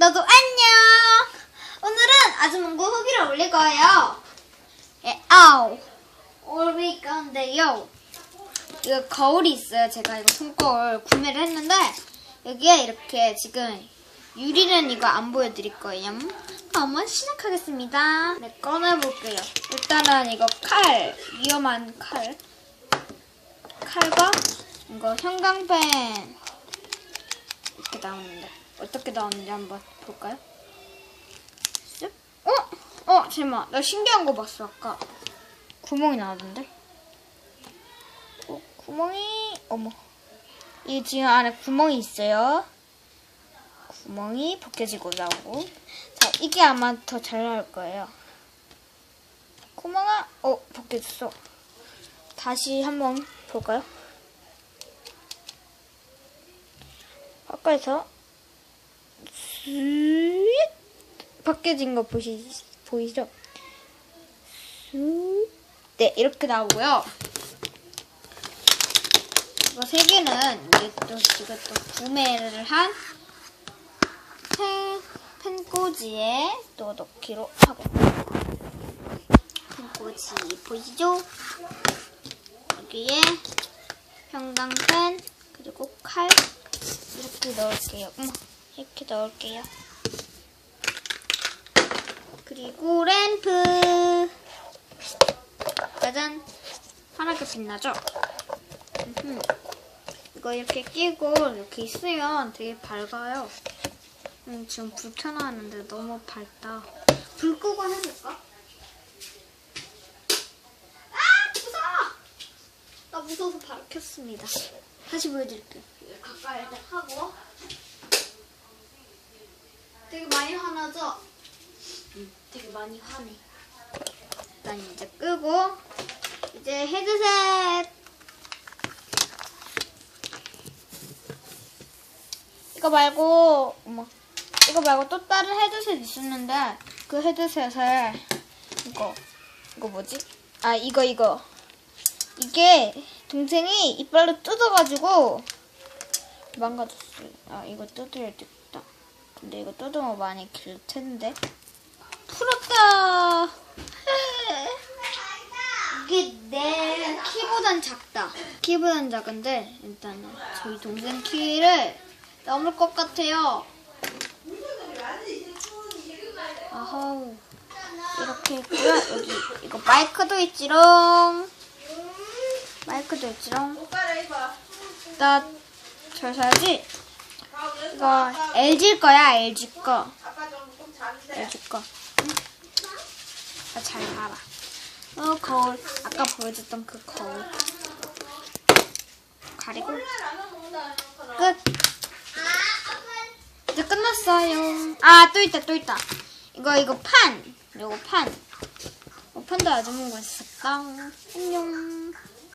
너도 안녕. 오늘은 아주몽구 후기를 올릴 거예요. 예, 아우. 올릴 건데요. 이거 거울이 있어요. 제가 이거 손거울 구매를 했는데 여기에 이렇게 지금 유리는 이거 안 보여드릴 거예요. 한번 시작하겠습니다. 네, 꺼내볼게요. 일단은 이거 칼, 위험한 칼. 칼과 이거 형광펜 이렇게 나오는데 어떻게 나오는지 한번 볼까요? 쓱. 어? 어, 잠깐만. 나 신기한 거 봤어, 아까. 구멍이 나오던데? 어, 구멍이, 어머. 이 지금 안에 구멍이 있어요. 구멍이 벗겨지고 나오고. 자, 이게 아마 더 잘 나올 거예요. 구멍아, 어, 벗겨졌어. 다시 한번 볼까요? 가까이서 슥 벗겨진 거 보시, 보이죠? 슥 네, 이렇게 나오고요. 이거 세 개는 이제 또 지금 또 구매를 한 펜, 펜꽂이에 또 넣기로 하겠습니다. 펜꽂이 보이시죠? 여기에 형광펜 그리고 칼 이렇게 넣을게요. 어머, 이렇게 넣을게요. 그리고 램프 짜잔 파랗게 빛나죠? 음흠. 이거 이렇게 끼고 이렇게 있으면 되게 밝아요. 음, 지금 불 켜놨는데 너무 밝다. 불 끄고 해볼까? 아 무서워서 바로 켰습니다. 다시 보여드릴게요. 가까이 하고. 되게 많이 화나죠? 응, 되게 많이 화내. 일단 이제 끄고, 이제 헤드셋. 이거 말고, 어머. 이거 말고 또 다른 헤드셋 있었는데, 그 헤드셋을, 이거, 이거 뭐지? 아, 이거, 이거. 이게 동생이 이빨로 뜯어가지고 망가졌어요. 아 이거 뜯어야 되겠다. 근데 이거 뜯으면 많이 길 텐데. 풀었다. 이게 내 키보단 작다. 키보단 작은데 일단은 저희 동생 키를 넘을 것 같아요. 아하우. 이렇게 있고요. 여기 이거 마이크도 있지롱. 마이크도 있지롱. 나 잘 사야지. 이거 LG 거야, LG 거. LG 거. 응? 나잘 살아. 어, 거울. 아까 보여줬던 그 거울. 가리고. 끝. 이제 끝났어요. 아, 또 있다, 또 있다. 이거, 이거 판. 이거 판. 어, 판도 아주 먹고 있었다. 안녕.